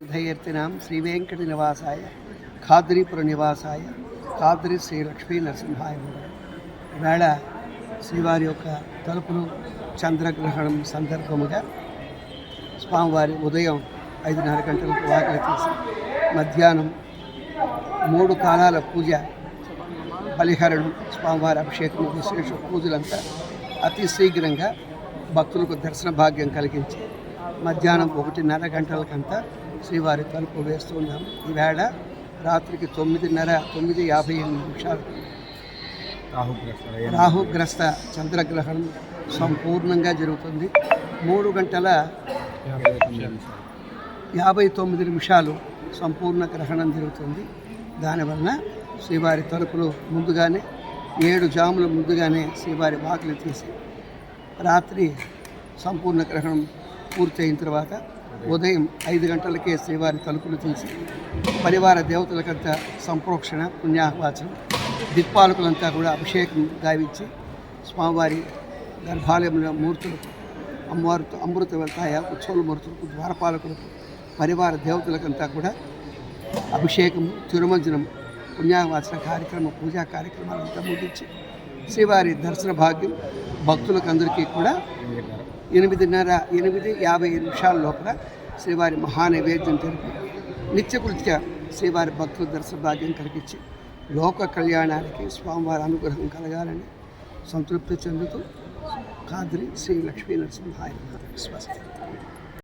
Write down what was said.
ధైర్తినాం శ్రీ వెంకట నివాసాయ ఖాద్రీపుర నివాసాయ ఖాద్రి శ్రీ లక్ష్మీ నరసింహాయ వేళ ఈవేళ శ్రీవారి యొక్క తలుపులు చంద్రగ్రహణం సందర్భముగా స్వామివారి ఉదయం ఐదున్నర గంటలకు వాకలి తీసి మధ్యాహ్నం మూడు కాలాల పూజ బలిహరణం స్వామివారి అభిషేకం విశేష పూజలంతా అతి శీఘ్రంగా భక్తులకు దర్శన భాగ్యం కలిగించి మధ్యాహ్నం ఒకటిన్నర గంటలకంతా శ్రీవారి తలుపు వేస్తున్నాం ఈవేళ రాత్రికి తొమ్మిదిన్నర తొమ్మిది యాభై ఎనిమిది నిమిషాలు. రాహుగ్రస్త చంద్రగ్రహణం సంపూర్ణంగా జరుగుతుంది. మూడు గంటల యాభై తొమ్మిది నిమిషాలు సంపూర్ణ గ్రహణం జరుగుతుంది. దానివలన శ్రీవారి తలుపులు ముందుగానే ఏడు జాముల ముందుగానే శ్రీవారి వాకిలి తీసి రాత్రి సంపూర్ణ గ్రహణం పూర్తయిన తర్వాత ఉదయం ఐదు గంటలకే శ్రీవారి తలుపులు తీసి పరివార దేవతలకంతా సంప్రోక్షణ పుణ్యాహవాచనం దిక్పాలకులంతా కూడా అభిషేకం గావించి స్వామివారి గర్భాలయంలో మూర్తులకు అమ్మవారితో అమృత వెళ్తాయ ఉత్సవాల మూర్తులకు ద్వారపాలకులకు పరివార దేవతలకంతా కూడా అభిషేకం తిరుమంజనం పుణ్యావాచన కార్యక్రమం పూజా కార్యక్రమాలంతా ముగించి శ్రీవారి దర్శన భాగ్యం భక్తులకు అందరికీ కూడా ఎనిమిదిన్నర ఎనిమిది యాభై నిమిషాల లోపల శ్రీవారి మహానైవేద్యం తెలిపి నిత్యకృత్య శ్రీవారి భక్తుల దర్శన భాగ్యం కలిగించి లోక కళ్యాణానికి స్వామివారి అనుగ్రహం కలగాలని సంతృప్తి చెందుతూ కాద్రి శ్రీ లక్ష్మీ నరసింహాయ స్వస్తి.